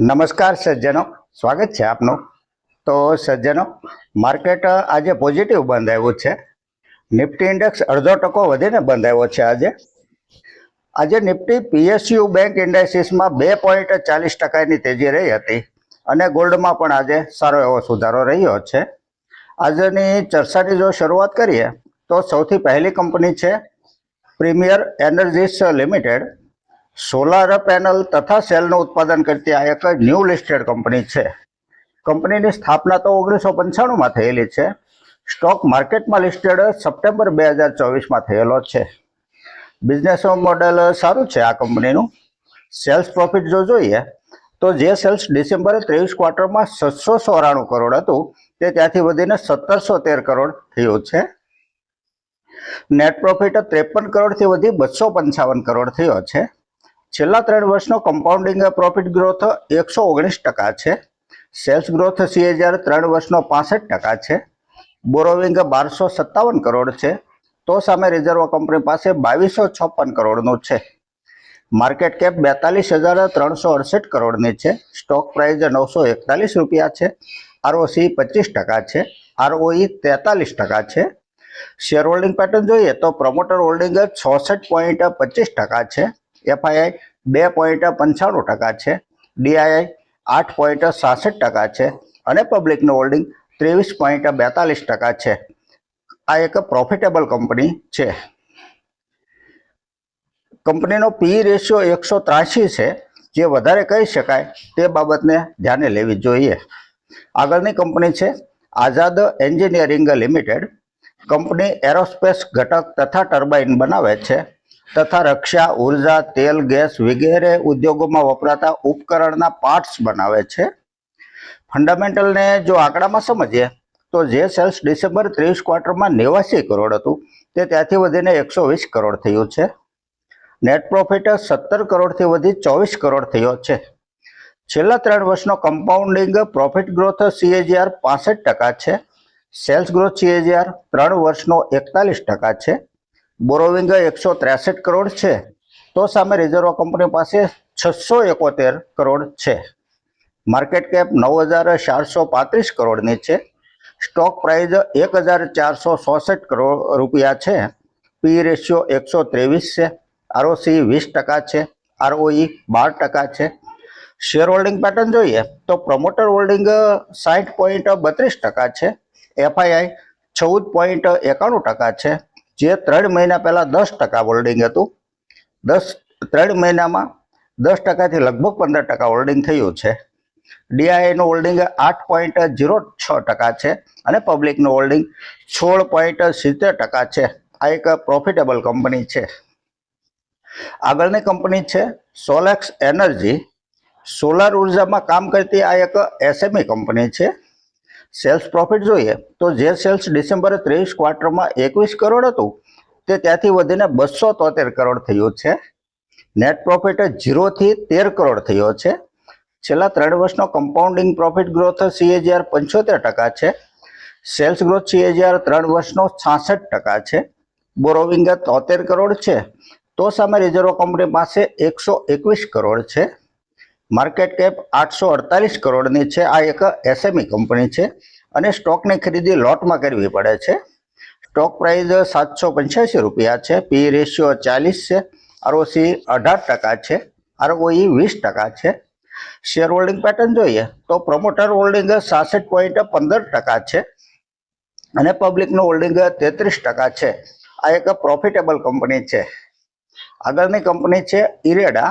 નમસ્કાર સજ્જનો. સ્વાગત છે આપનું. તો સજ્જનો, માર્કેટ આજે પોઝિટિવ બંધ આવ્યું છે. નિફ્ટી ઇન્ડેક્સ અડધો ટકો વધીને બંધ આવ્યો છે આજે. આજે નિફ્ટી પીએસયુ બેંક ઇન્ડેક્સિસમાં બે પોઈન્ટ ચાલીસ ટકાની તેજી રહી હતી અને ગોલ્ડમાં પણ આજે સારો એવો સુધારો રહ્યો છે. આજની ચર્ચાની જો શરૂઆત કરીએ, તો સૌથી પહેલી કંપની છે premier energies limited solar panel તથા સેલનું ઉત્પાદન કરતી આ એક ન્યૂ લિસ્ટેડ કંપની છે. કંપનીની સ્થાપના તો ઓગણીસો પંચાણુંમાં થયેલી છે. સ્ટોક માર્કેટમાં લિસ્ટેડ સપ્ટેમ્બર બે હજાર ચોવીસમાં થયેલો છે. બિઝનેસ મોડેલ સારું છે આ કંપનીનું. સેલ્સ પ્રોફિટ જો જોઈએ, તો જે સેલ્સ ડિસેમ્બર ત્રેવીસ ક્વાર્ટરમાં છસો ચોરાણું કરોડ હતું, તે ત્યાંથી વધીને સત્તરસો તેર કરોડ થયું છે. નેટ પ્રોફિટ ત્રેપન કરોડથી વધી બસો પંચાવન કરોડ થયો છે. છેલ્લા ત્રણ વર્ષનો કમ્પાઉન્ડિંગ પ્રોફિટ ગ્રોથ એકસો ઓગણીસ ટકા છે. સેલ્સ ગ્રોથ સીએજીઆર ત્રણ વર્ષનો પાસઠ ટકા છે. બોરોવિંગ બારસો સત્તાવન કરોડ છે. તો સામે રિઝર્વ કંપની પાસે બાવીસો છપ્પન કરોડનું છે. માર્કેટ કેપ બેતાલીસ હજાર ત્રણસો અડસઠ કરોડની છે. સ્ટોક પ્રાઇસ નવસો એકતાલીસ રૂપિયા છે. આરઓસી પચીસ ટકા છે. આરઓઈ તેતાલીસ ટકા છે. શેર હોલ્ડિંગ પેટર્ન જોઈએ તો પ્રમોટર હોલ્ડિંગ છોસઠ પોઈન્ટ પચીસ ટકા છે. એફઆઈઆઈ બે પોઈન્ટ પંચાણું ટકા છે. ડીઆઈઆઈ આઠ પોઈન્ટ સાસઠ ટકા છે અને પબ્લિકનું હોલ્ડિંગ ત્રેવીસ પોઈન્ટ બેતાલીસ ટકા છે. આ એક પ્રોફિટેબલ કંપની છે. કંપનીનો પી રેશિયો એકસો ત્રાસી છે. જે વધારે કહી શકાય તે બાબતને ધ્યાને લેવી જોઈએ. આગળની કંપની છે Azad engineering limited. Company aerospace ઘટક તથા ટર્બાઇન બનાવે છે. તથા રક્ષા, ઊર્જા, તેલ, ગેસ વગેરે ઉદ્યોગોમાં વપરાતા ઉપકરણના પાર્ટ્સ બનાવે છે. ફંડામેન્ટલને જો આંકડામાં સમજીએ, તો જે સેલ્સ ડિસેમ્બર ત્રેવીસ ક્વાર્ટરમાં નેવાસી કરોડ હતું, તે ત્યાંથી વધીને એકસો વીસ કરોડ થયું છે. નેટ પ્રોફિટ સત્તર કરોડથી વધી ચોવીસ કરોડ થયો છે. છેલ્લા ત્રણ વર્ષનો કમ્પાઉન્ડિંગ પ્રોફિટ ગ્રોથ સીએજીઆર પાસઠ ટકા છે. સેલ્સ ગ્રોથ સીએજીઆર ત્રણ વર્ષનો એકતાલીસ ટકા છે. બોરોવિંગ એકસો ત્રેસઠ કરોડ છે. તો સામે રિઝર્વ કંપની પાસે છસો એકોતેર કરોડ છે. માર્કેટ કેપ નવ હજાર ચારસો પાંત્રીસ કરોડની છે. સ્ટોક પ્રાઇઝ એક હજાર ચારસો ચોસઠ કરોડ રૂપિયા છે. પી રેશિયો એકસો ત્રેવીસ છે. આરઓસી વીસ ટકા છે. આરઓઈ બાર ટકા છે. શેર હોલ્ડિંગ પેટર્ન જોઈએ તો પ્રમોટર હોલ્ડિંગ સાઠ પોઈન્ટ બત્રીસ ટકા છે. એફઆઈઆઈ ચૌદ પોઈન્ટ એકાણું ટકા છે. જે ત્રણ મહિના પહેલાં દસ ટકા હોલ્ડિંગ હતું. દસ, ત્રણ મહિનામાં દસ ટકાથી લગભગ પંદર ટકા હોલ્ડિંગ થયું છે. ડીઆઈનું હોલ્ડિંગ આઠ પોઈન્ટ ઝીરો છ ટકા છે અને પબ્લિકનું હોલ્ડિંગ સોળ પોઈન્ટ સિત્તેર ટકા છે. આ એક પ્રોફિટેબલ કંપની છે. આગળની કંપની છે સોલેક્સ એનર્જી સોલાર ઉર્જામાં કામ કરતી આ એક એસએમઈ કંપની છે. સેલ્સ પ્રોફિટ જોઈએ, તો જે સેલ્સ ડિસેમ્બર ત્રેવીસ ક્વાર્ટરમાં એકવીસ કરોડ હતું, તે ત્યાંથી વધીને બસો તોતેર કરોડ થયું છે. નેટ પ્રોફિટ ઝીરોથી તેર કરોડ થયો છે. છેલ્લા ત્રણ વર્ષનો કમ્પાઉન્ડિંગ પ્રોફિટ ગ્રોથ સીએજીઆર પંચોતેર ટકા છે. સેલ્સ ગ્રોથ સીએજીઆર ત્રણ વર્ષનો છાસઠ ટકા છે. બોરોવિંગ તોતેર કરોડ છે. તો સામે રિઝર્વ કંપની પાસે એકસો એકવીસ કરોડ છે. માર્કેટ કેપ આઠસો અડતાલીસ કરોડની છે. આ એક એસએમઈ કંપની છે અને સ્ટોકની ખરીદી લોટમાં કરવી પડે છે. સ્ટોક પ્રાઇસ સાતસો પંચ્યાસી રૂપિયા છે. પી રેશિયો ચાલીસ છે. આરઓસી અઢાર ટકા છે. આરઓઈ વીસ ટકા છે. શેર હોલ્ડિંગ પેટર્ન જોઈએ તો પ્રમોટર હોલ્ડિંગ સાસઠ પોઈન્ટ પંદર ટકા છે અને પબ્લિકનું હોલ્ડિંગ તેત્રીસ ટકા છે. આ એક પ્રોફિટેબલ કંપની છે. આગળની કંપની છે IREDA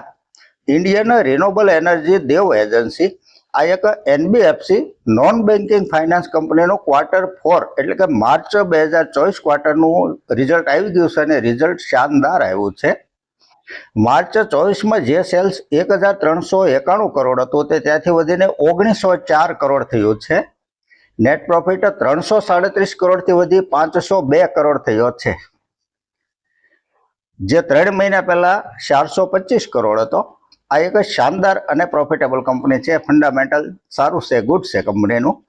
Indian renewable energy dev agency આ એક એનબીએફસી નોન બેન્કિંગ ફાઇનાન્સ કંપનીનું ક્વાર્ટર ફોર એટલે કે માર્ચ બે હજાર ચોવીસ ક્વાર્ટરનું રિઝલ્ટ આવી ગયું છે અને રિઝલ્ટ શાનદાર આવ્યું છે. માર્ચ ચોવીસમાં જે સેલ્સ એક હજાર ત્રણસો એકાણું કરોડ હતું, તે ત્યાંથી વધીને ઓગણીસો ચાર કરોડ થયું છે. નેટ પ્રોફિટ ત્રણસો સાડત્રીસ કરોડથી વધી પાંચસો બે કરોડ થયો છે. જે ત્રણ મહિના પહેલા ચારસો પચીસ કરોડ હતો. આ એક શાનદાર અને પ્રોફિટેબલ કંપની છે. ફંડામેન્ટલ સારું છે ગુડ છે કંપનીનું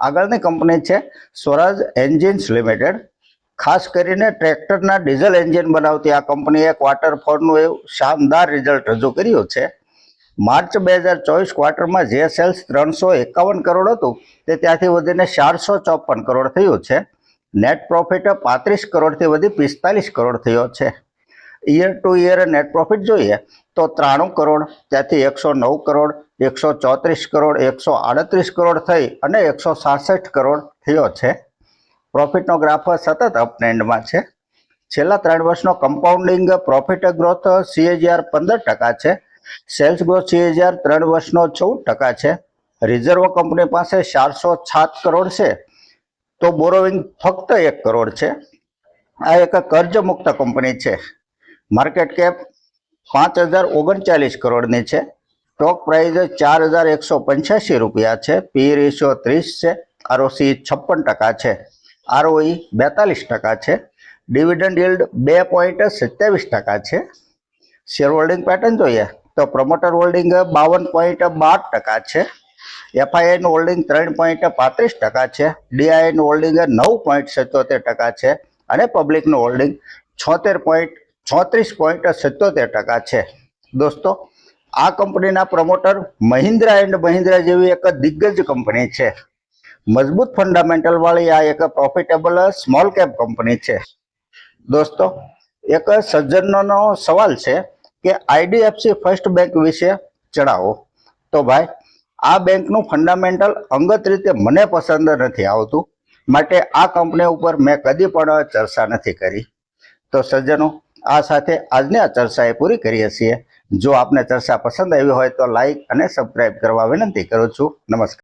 આગળની કંપની છે સ્વરાજ એન્જિન્સ લિમિટેડ ખાસ કરીને ટ્રેક્ટરના ડીઝલ એન્જિન બનાવતી આ કંપનીએ ક્વાર્ટર ફોરનું એવું શાનદાર રિઝલ્ટ રજૂ કર્યું છે. માર્ચ બે હજાર ચોવીસ ક્વાર્ટરમાં જે સેલ્સ ત્રણસો એકાવન કરોડ હતું. તે ત્યાંથી વધીને ચારસો ચોપન કરોડ થયું છે. નેટ પ્રોફિટ પાંત્રીસ કરોડથી વધી પિસ્તાલીસ કરોડ થયો છે. Year to year net profit જોઈએ, તો ત્રાણું કરોડ, ત્યાંથી એકસો નવ કરોડ, એકસો ચોત્રીસ કરોડ, એકસો આડત્રીસ કરોડ થઈ અને એકસો સાસઠ કરોડ થયો છે. પ્રોફિટનો ગ્રાફ સતત અપટ્રેન્ડમાં છે. છેલ્લા ત્રણ વર્ષનો કમ્પાઉન્ડિંગ પ્રોફિટ ગ્રોથ સીએજીઆર પંદર ટકા છે. સેલ્સ ગ્રોથ સીએજીઆર ત્રણ વર્ષનો ચૌદ ટકા છે. રિઝર્વ કંપની પાસે ચારસો સાત કરોડ છે. તો બોરોવિંગ ફક્ત એક કરોડ છે. આ એક કર્જ મુક્ત કંપની છે. માર્કેટ કેપ પાંચ હજાર ઓગણચાલીસ કરોડની છે. સ્ટોક પ્રાઇઝ ચાર હજાર એકસો પંચ્યાસી રૂપિયા છે. પી રેશિયો ત્રીસ છે. આરઓસી છપ્પન ટકા છે. આરઓઈ બેતાલીસ ટકા છે. ડિવિડન્ડ યીલ્ડ બે પોઈન્ટ સત્યાવીસ ટકા છે. શેર હોલ્ડિંગ પેટર્ન જોઈએ તો પ્રમોટર હોલ્ડિંગ બાવન પોઈન્ટ બાર ટકા છે. એફઆઈઆઈનું હોલ્ડિંગ ત્રણ પોઈન્ટ પાંત્રીસ ટકા છે. ડીઆઈનું હોલ્ડિંગ નવ પોઈન્ટ સત્યોતેર ટકા છે. અને પબ્લિકનું હોલ્ડિંગ છોતેર પોઈન્ટ ચોત્રીસ પોઈન્ટ સિત્તોતેર ટકા છે. દોસ્તો, આ કંપનીના પ્રમોટર મહિન્દ્રા એન્ડ મહિન્દ્રા જેવી એક દિગ્ગજ કંપની છે. મજબૂત ફંડામેન્ટલ વાળી આ એક પ્રોફિટેબલ સ્મોલ કેપ કંપની છે. દોસ્તો, એક સજ્જનનો સવાલ છે કે આઈડીએફસી ફર્સ્ટ બેંક વિશે ચડાવો તો ભાઈ, આ બેંકનું ફંડામેન્ટલ અંગત રીતે મને પસંદ નથી આવતું. માટે આ કંપની ઉપર મેં કદી પણ ચર્ચા નથી કરી. તો સજ્જનો આ સાથે આજની આ ચર્ચા એ પૂરી કરીએ છીએ. જો આપને ચર્ચા પસંદ આવી હોય તો લાઈક અને સબસ્ક્રાઈબ કરવા વિનંતી કરું છું. નમસ્કાર.